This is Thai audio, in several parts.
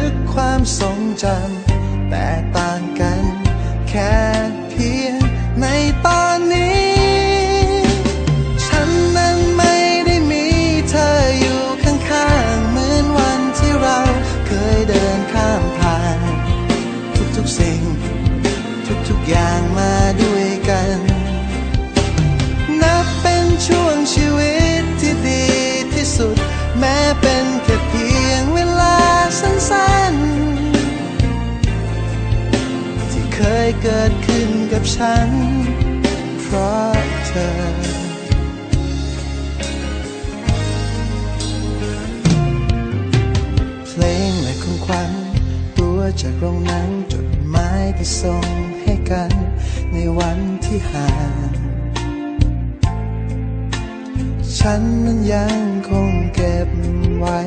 ึก ความทรงจำแต่ต่างกันแค่ เกิดขึ้นกับฉัน เพราะเธอ เพลงและของขวัญตัวจากโรงหนังจดหมายที่ส่งให้กัน ในวันที่ห่างฉันนั้นยังคงเก็บไว้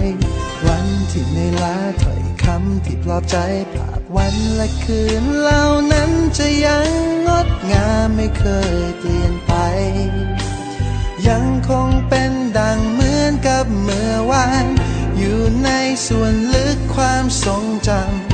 วันที่ในลาถ้อยคำที่ปลอบใจภาพวันและคืนเหล่านั้น จะยังงดงามไม่เคยเปลี่ยนไป ยังคงเป็นดังเหมือนกับเมื่อวาน อยู่ในส่วนลึกความทรงจำ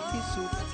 Jesús.